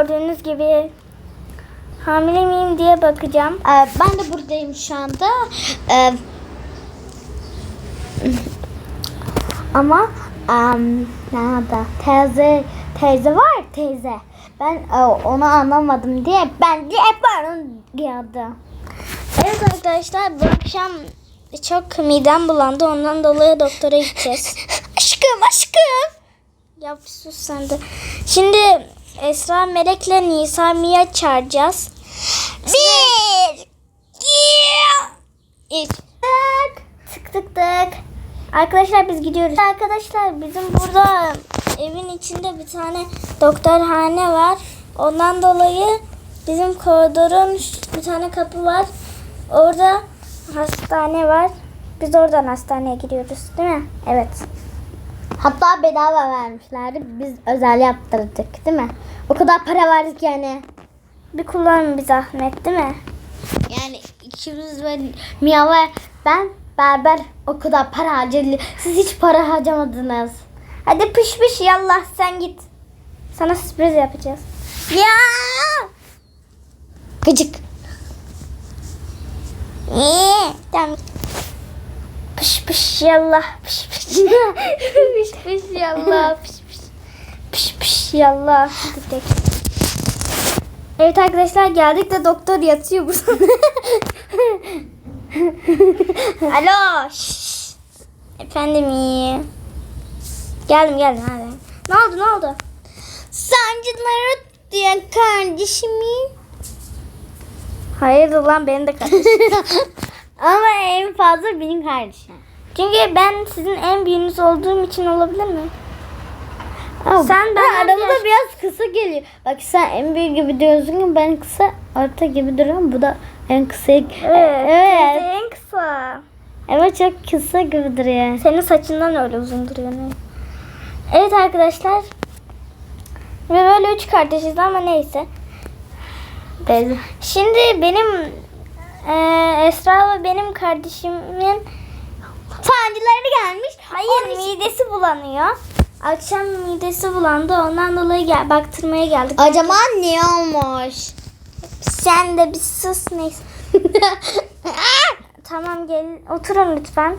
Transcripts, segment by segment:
Gördüğünüz gibi hamile miyim diye bakacağım. Ee, ben de buradayım şu anda. Ee, ama em, nerede? Teyze teyze var teyze. Ben e, onu anlamadım diye ben de yaparım diyordu. Evet arkadaşlar bu akşam çok midem bulandı. Ondan dolayı doktora gideceğiz. aşkım aşkım. ya bir sus sen de. Şimdi Esra Melek'le Nisa Mia çağıracağız. Bir. iki, Üç. Tık tık tık tık. Arkadaşlar biz gidiyoruz. Arkadaşlar bizim burada evin içinde bir tane doktorhane var. Ondan dolayı bizim koridorun bir tane kapı var. Orada hastane var. Biz oradan hastaneye gidiyoruz değil mi? Evet. Hatta bedava vermişlerdi. Biz özel yaptırdık değil mi? O kadar para verdik yani. Bir kullanın bir zahmet değil mi? Yani ikimiz ve Mia ve ben berber o kadar para harcadık. Siz hiç para harcamadınız. Hadi pış pış yallah sen git. Sana sürpriz yapacağız. Ya! Gıcık. İyi. Tamam. Pış pış yallah. Pış pış. pış pış yallah. Pış pış. Pış pış yallah. Evet arkadaşlar geldik de doktor yatıyor burada. Alo. şşş. Efendim iyi. Geldim geldim hadi. Ne oldu ne oldu? Sancıları diyen kardeşimi. Hayırdır lan benim de kardeşim. Ama en fazla benim kardeşim. Çünkü ben sizin en büyüğünüz olduğum için olabilir mi? Sen Sen ben aramızda yaş- biraz kısa geliyor. Bak sen en büyük gibi diyorsun ben kısa orta gibi duruyorum. Bu da en kısa. Evet. Evet. teyze en kısa. Evet çok kısa gibi duruyor. Senin saçından öyle uzun duruyor. ne? Evet arkadaşlar. Ve böyle üç kardeşiz ama neyse. Teyze. Şimdi benim eee, Esra ve benim kardeşimin Sancıları gelmiş. hayır midesi bulanıyor. Akşam midesi bulandı. Ondan dolayı gel, baktırmaya geldik. Acaba ne olmuş? Sen de bir sus neyse. Tamam gelin oturun lütfen.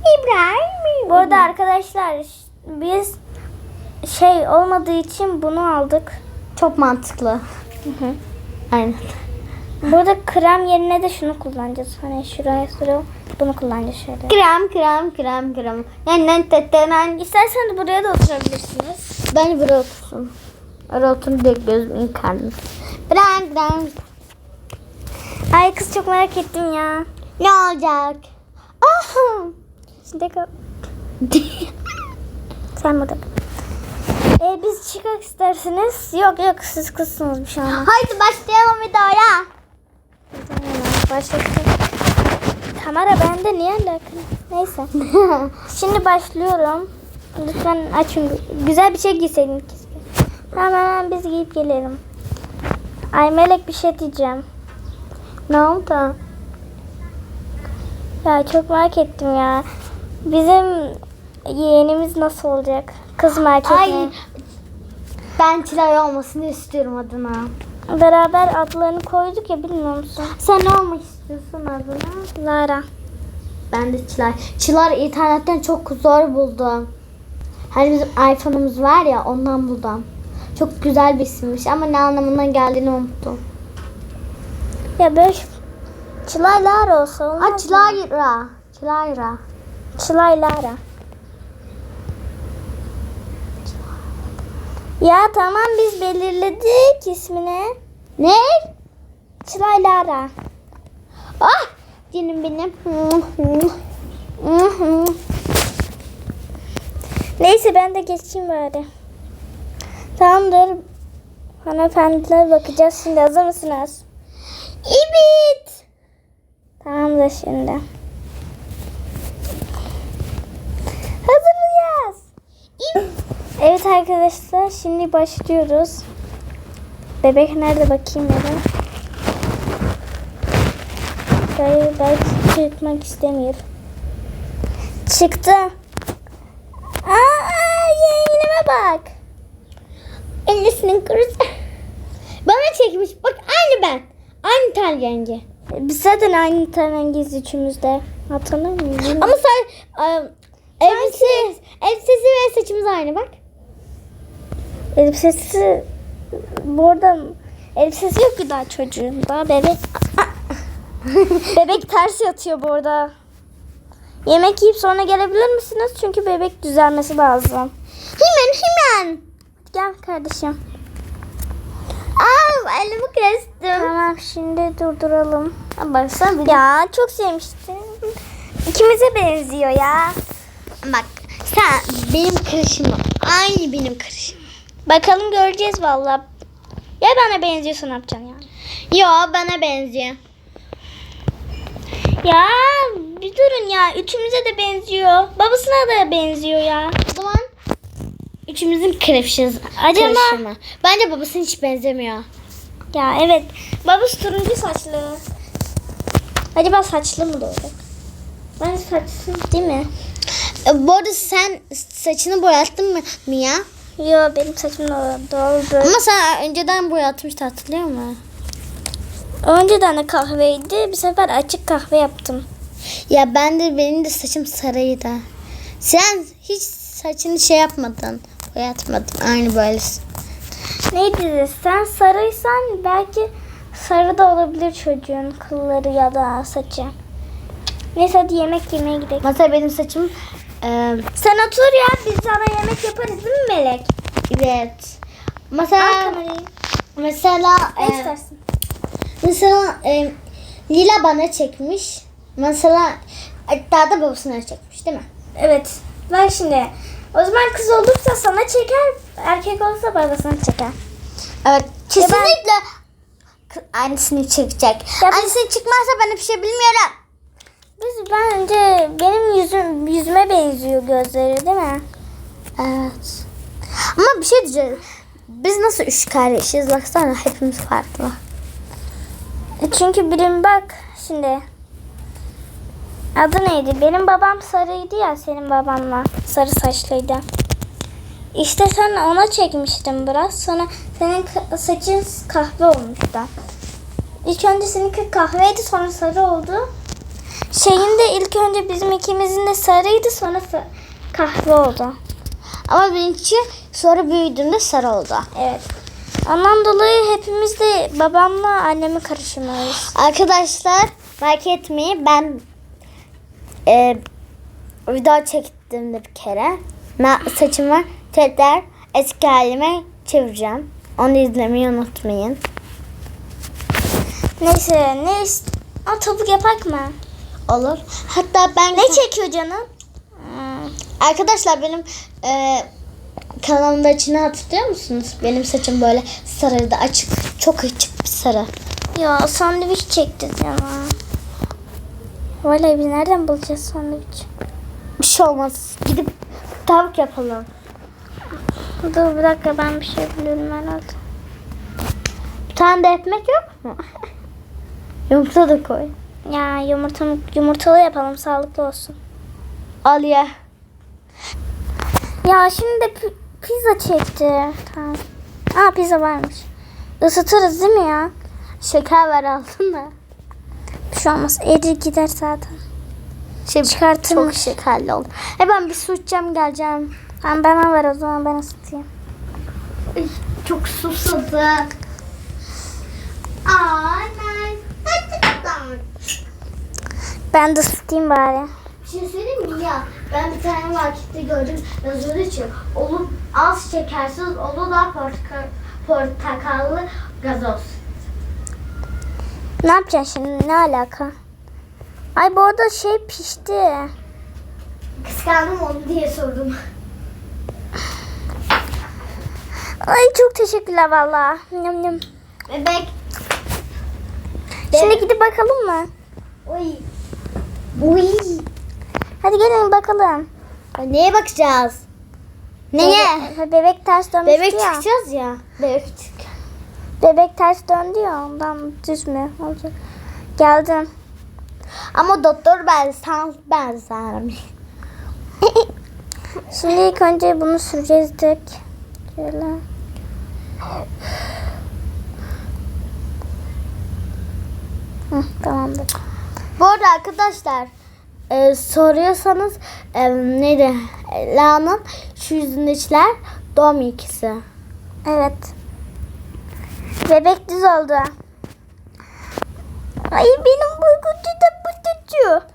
İbrahim. Bu arada arkadaşlar biz şey olmadığı için bunu aldık. Çok mantıklı. hı. Aynen. Burada krem yerine de şunu kullanacağız. Hani şuraya şuraya bunu kullanacağız şöyle. Krem krem krem krem. Ben tetenen. İstersen de buraya da oturabilirsiniz. Ben buraya otursun. Oraya oturun diye gözümün karnı. Krem krem. Ay kız çok merak ettim ya. Ne olacak? Ah. Şimdi kal. Sen burada. kal. Ee, biz çıkmak isterseniz. Yok yok siz kızsınız bir şey olmaz. Haydi başlayalım videoya. Başladık. Kamera bende niye alakalı? Neyse. Şimdi başlıyorum. Lütfen açın. Güzel bir şey giyseydin keşke. Tamam hemen biz giyip gelelim. Ay Melek bir şey diyeceğim. ne oldu? Ya çok merak ettim ya. Bizim yeğenimiz nasıl olacak? Kız mı erkek Ay. Ben Çilay olmasını istiyorum adına. Beraber adlarını koyduk ya bilmiyor musun? Sen ne olmak istiyorsun adına? Lara. Ben de Çilay. Çilay internetten çok zor buldum. Hani bizim iPhone'umuz var ya ondan buldum. Çok güzel bir isimmiş ama ne anlamından geldiğini unuttum. Ya böyle Çılay Lara olsa olmaz Aa mı? Çılayra. Çılayra. Çılay Lara. Ya tamam biz belirledik ismini. Ne? Çılay Lara. Ah! Canım benim. Neyse ben de geçeyim bari. Tamamdır. Hanımefendiler bakacağız şimdi. Hazır mısınız? Evet. Tamamdır şimdi. Hazır mıyız? Evet arkadaşlar şimdi başlıyoruz. Bebek nerede bakayım ya Hayır belki çıkmak istemiyor. Çıktı. Aa, yeğenime bak. Ellisinin kırısı. ten rengi. Biz zaten aynı tenrengiz üçümüzde. Hatırlamıyor musun? Ama sen e, elbise, elbisesi ve saçımız aynı bak. Elbisesi bu arada elbisesi yok ki daha çocuğun. Daha bebek. bebek ters yatıyor bu arada. Yemek yiyip sonra gelebilir misiniz? Çünkü bebek düzelmesi lazım. Hemen hemen. Gel kardeşim. Aa elimi kestim. Tamam şimdi durduralım. Baksana ya çok sevmiştim. İkimize benziyor ya. Bak sen benim kırışımım. Aynı benim kırışım. Bakalım göreceğiz valla. Ya bana benziyorsa ne yapacaksın yani? Yo bana benziyor. Ya bir durun ya. Üçümüze de benziyor. Babasına da benziyor ya. O zaman üçümüzün kırışımı. Acaba Kırışımı. Bence babasına hiç benzemiyor. ya evet. Babası turuncu saçlı. Acaba saçlı mı doğru? Ben saçsız değil mi? E, bu arada sen saçını boyattın mı Mia? Yo benim saçım doğru böyle. Ama sen önceden boyatmıştı hatırlıyor musun? Önceden de kahveydi. Bir sefer açık kahve yaptım. Ya ben de benim de saçım sarıydı. Sen hiç saçını şey yapmadın. Boyatmadın. Aynı böyle. Neydi sen sarıysan belki sarı da olabilir çocuğun kılları ya da saçı. Neyse hadi yemek yemeye gidelim. Mesela benim saçım e, Sen otur ya biz sana yemek yaparız değil mi Melek? evet. Mesela mesela Ne e, istersin? mesela e, Lila bana çekmiş. Mesela hatta da babasına çekmiş değil mi? Evet. Ver şimdi. O zaman kız olursa sana çeker, erkek olursa babasına çeker. Evet. Ya ben- Kesinlikle kı- annesini çekecek. Ya Annesini çıkmazsa ben bir şey bilmiyorum. Biz bence benim yüzüm yüzüme benziyor gözleri değil mi? Evet. Ama bir şey diyeceğim. Biz nasıl üç kardeşiz? Baksana hepimiz farklı. E Çünkü birim bak şimdi. Adı neydi? Benim babam sarıydı ya senin babanla. Sarı saçlıydı. İşte sen ona çekmiştin biraz. Sonra senin saçın kahve olmuştu. İlk önce seninki kahveydi sonra sarı oldu. Şeyin de ilk önce bizim ikimizin de sarıydı sonra kahve oldu. Ama benimki sonra büyüdüğünde sarı oldu. Evet. Ondan dolayı hepimiz de babamla annemi karışımlıyoruz. Arkadaşlar merak etmeyin ben e, video çektiğimde bir kere saçımı tekrar eski halime çevireceğim. Onu izlemeyi unutmayın. Neyse ne Aa, topuk yapak mı? Olur. Hatta ben Ne çekiyor canım? Hmm. arkadaşlar benim e, kanalımda içine hatırlıyor musunuz? Benim saçım böyle sarıydı açık çok açık bir sarı. Ya sandviç çekti ya. Vallahi biz nereden bulacağız sandviç? Bir şey olmaz. Gidip tavuk yapalım. Dur bir dakika ben bir şey biliyorum herhalde. Bir tane de ekmek yok mu? Yumurta da koy. Ya yumurta, yumurtalı yapalım sağlıklı olsun. Al ye. Ya şimdi de pi- pizza çekti. Tamam. Aa pizza varmış. Isıtırız değil mi ya? Şeker ver altında. Bir şey olmaz. Erir gider zaten. Şey, Çıkartılmış. Çok şekerli oldu. E ben bir su içeceğim geleceğim. Tamam bana ver o zaman ben ısıtayım. Çok susadım. Anne. Ben de ısıtayım bari. Bir şey söyleyeyim mi ya? Ben bir tane markette gördüm. Yazıyordu ki olu az şekersiz olu da portakal, portakallı gazoz. Ne yapacaksın şimdi? Ne alaka? Ay bu arada şey pişti. Kıskandım onu diye sordum. Ay çok teşekkürler valla. Bebek. Şimdi gidip bakalım mı? Uy. Uy. Hadi gelin bakalım. Neye bakacağız? Neye? Bebek, bebek ters dönmüştü Bebek ya. çıkacağız ya. Bebek çık. Bebek ters döndü ya ondan düz mü olacak? Geldim. Ama doktor ben sans benzer. Şimdi ilk önce bunu süreceğiz direkt. Şöyle. Hı, tamamdır. Bu arada arkadaşlar e, soruyorsanız e, neydi? E, La'nın şu yüzündekiler doğum ikisi. Evet. Bebek düz oldu. Ay benim boykutu da pıtıcı.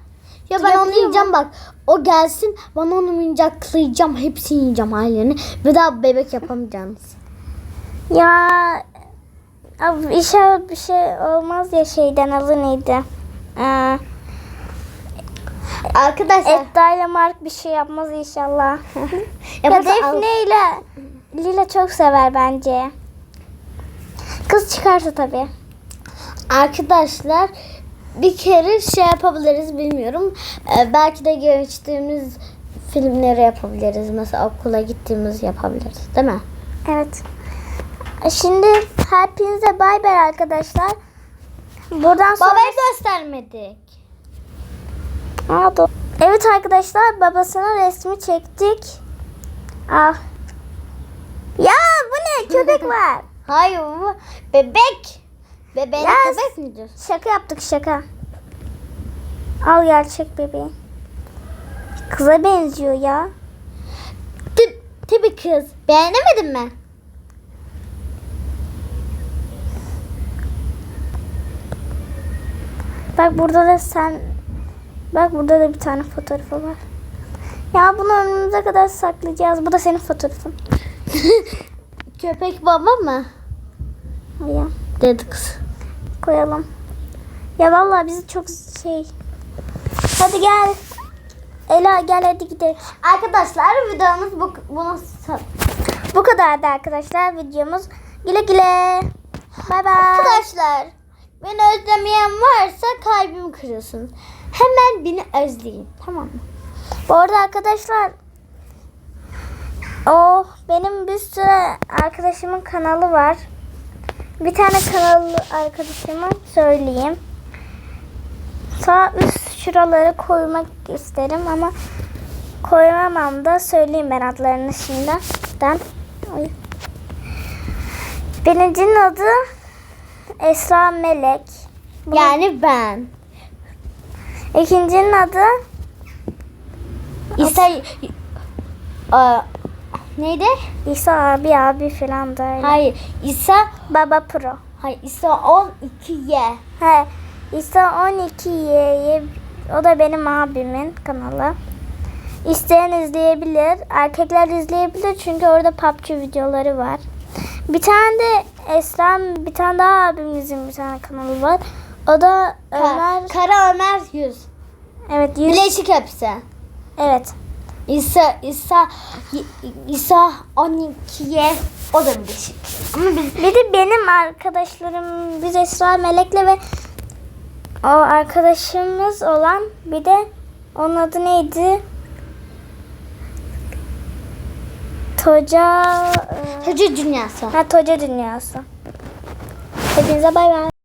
Ya ben onu yiyeceğim bak. O gelsin bana onu oyuncaklayacağım. Hepsini yiyeceğim hallerini. Bir daha bebek yapamayacaksınız. Ya abi inşallah bir şey olmaz ya şeyden adı neydi? Ee, Arkadaşlar. Edda ile Mark bir şey yapmaz inşallah. ya al. Defne ile Lila çok sever bence. Kız çıkarsa tabii. Arkadaşlar bir kere şey yapabiliriz bilmiyorum. Ee, belki de geçtiğimiz filmleri yapabiliriz. Mesela okula gittiğimiz yapabiliriz. Değil mi? Evet. Şimdi hepinize bay bay arkadaşlar. Buradan sonra... Babayı göstermedik. Aa, doğru. Evet arkadaşlar babasının resmi çektik. Ah. Ya bu ne? Köpek var. Hayır bu bebek. Bebeğine Ya, köpek mi diyorsun? Şaka yaptık şaka. Al gerçek bebeği. Kıza benziyor ya. Tipi kız. Beğenemedin mi? Bak burada da sen... Bak burada da bir tane fotoğrafı var. Ya bunu önümüze kadar saklayacağız. Bu da senin fotoğrafın. Köpek baba mı? Ya Dedi kız. koyalım. Ya vallahi bizi çok şey... Hadi gel. Ela gel hadi gidelim. Arkadaşlar videomuz bu, bunu Bu kadardı arkadaşlar videomuz. Güle güle. Bay bay. Arkadaşlar beni özlemeyen varsa kalbimi kırıyorsun. Hemen beni özleyin. Tamam mı? Bu arada arkadaşlar o benim bir sürü arkadaşımın kanalı var. Bir tane kanalı arkadaşımı söyleyeyim. Sağ üst şuraları koymak isterim ama koyamam da söyleyeyim ben adlarını şimdiden. Birincinin adı Esra Melek. Yani ben. İkincinin adı İsa Aa, neydi? İsa abi abi falan da öyle. Hayır. İsa Baba Pro. Hayır İsa 12'ye. He. İsa 12'ye o da benim abimin kanalı. İsteyen izleyebilir. Erkekler izleyebilir çünkü orada PUBG videoları var. Bir tane de Esrem, bir tane daha abimizin bir tane kanalı var. O da Ömer. Ka- Kara Ömer 100. Evet, yüz. Bileşik hepsi. Evet. İsa İsa İsa 12'ye o da bileşik. Ama biz Bir de benim arkadaşlarım biz Esra Melek'le ve o arkadaşımız olan bir de onun adı neydi? Toca e, Çocuk dünyası. ha Toca Dünyası. Hepinize bay bay.